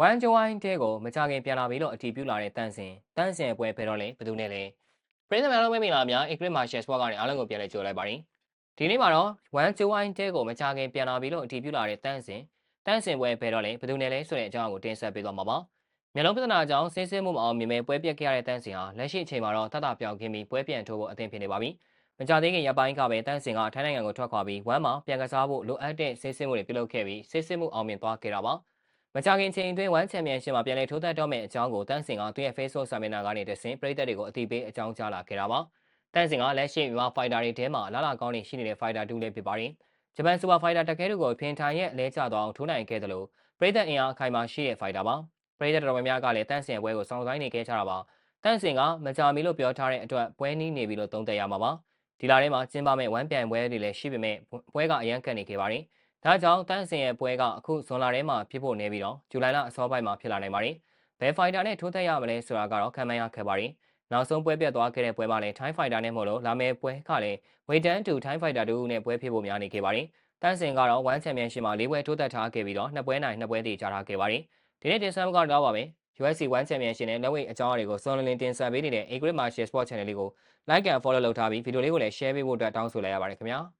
ဝမ်ဂျိုဝိုင်းတဲကိုမကြခင်ပြန်လာပြီလို့အတည်ပြုလာတဲ့တန့်စင်တန့်စင်ပွဲဖယ်တော့လေဘယ်သူနဲ့လဲပရိသတ်များလုံးမင်္ဂလာများ Ecrit Martial Sport ကနေအားလုံးကိုပြန်လဲကြိုလိုက်ပါရစေဒီနေ့မှာတော့ဝမ်ဂျိုဝိုင်းတဲကိုမကြခင်ပြန်လာပြီလို့အတည်ပြုလာတဲ့တန့်စင်တန့်စင်ပွဲဖယ်တော့လေဘယ်သူနဲ့လဲဆိုတဲ့အကြောင်းကိုတင်ဆက်ပေးသွားမှာပါမျိုးလုံးပြဿနာအကြောင်းဆင်းဆင်းမှုမအောင်မြင်မဲ့ပွဲပြက်ခဲ့ရတဲ့တန့်စင်ဟာလက်ရှိအချိန်မှာတော့တတ်တာပြောင်းခင်းပြီးပွဲပြန်ထိုးဖို့အသင့်ဖြစ်နေပါပြီမကြသေးခင်ရပိုင်းကပဲတန့်စင်ကထိုင်းနိုင်ငံကိုထွက်ခွာပြီးဝမ်မှာပြန်ကစားဖို့လိုအပ်တဲ့ဆင်းဆင်းမှုတွေပြုလုပ်ခဲ့ပြီးဆင်းဆင်းမှုအောင်မြင်သွားခဲ့တာပါ မကြခင်ချိန်အတွင်းဝမ်ချန်ပီယံရှစ်မှာပြန်လည်ထိုးသက်တော့မယ့်အကြောင်းကိုတန့်စင်ကသူ့ရဲ့ Facebook စာမျက်နှာကနေတဆင့်ပရိသတ်တွေကိုအသိပေးအကြောင်းကြားလာခဲ့တာပါတန့်စင်ကလက်ရှိမြန်မာဖိုက်တာတွေထဲမှာလာလာကောင်းနေရှိနေတဲ့ဖိုက်တာတူလည်းဖြစ်ပါတယ်ဂျပန်စူပါဖိုက်တာတကယ်ကိုဖင်ထိုင်ရဲ့လဲကျသွားအောင်ထိုးနိုင်ခဲ့တယ်လို့ပရိသတ်အင်အားအခိုင်အမာရှိတဲ့ဖိုက်တာပါပရိသတ်တော်များများကလည်းတန့်စင်ပွဲကိုစောင့်ဆိုင်းနေခဲ့ကြတာပါတန့်စင်ကမကြမီလို့ပြောထားတဲ့အတွက်ပွဲနီးနေပြီလို့သုံးသပ်ရမှာပါဒီလာထဲမှာကျင်းပမဲ့ဝမ်ပြိုင်ပွဲတွေလည်းရှိပေမဲ့ပွဲကအရန်ကန်နေခဲ့ပါတယ် ဒါကြောင့်တန့်စင်ရဲ့ပွဲကအခုဇွန်လထဲမှာဖြစ်ဖို့နေပြီးတော့ဇူလိုင်လအစောပိုင်းမှာဖြစ်လာနိုင်ပါတယ်ဘယ်ဖိုက်တာနဲ့ထိုးသက်ရမလဲဆိုတာကတော့ခံမှန်းရခဲ့ပါတယ်နောက်ဆုံးပွဲပြတ်သွားခဲ့တဲ့ပွဲမှာလည်း Thai Fighter နဲ့မဟုတ်လို့လာမယ့်ပွဲကလည်း Weightan 2 Thai Fighter တို့နဲ့ပွဲဖြစ်ဖို့များနေခဲ့ပါတယ်။တန်းစင်ကတော့ One Championship မှာ၄ပွဲထိုးသက်ထားခဲ့ပြီးတော့နှစ်ပွဲနိုင်နှစ်ပွဲတည်ကြားထားခဲ့ပါတယ်။ဒီနေ့တင်ဆက်မှုကတော့ပါပဲ။ UFC One Championship နဲ့လက်ဝိတ်အကြောင်းအရာတွေကိုစွန်လင်းလင်းတင်ဆက်ပေးနေတဲ့ A Great Martial Sport Channel လေးကို Like and Follow လုပ်ထားပြီးဗီဒီယိုလေးကိုလည်း Share ပေးဖို့အတွက်တောင်းဆိုလိုက်ရပါတယ်ခင်ဗျာ။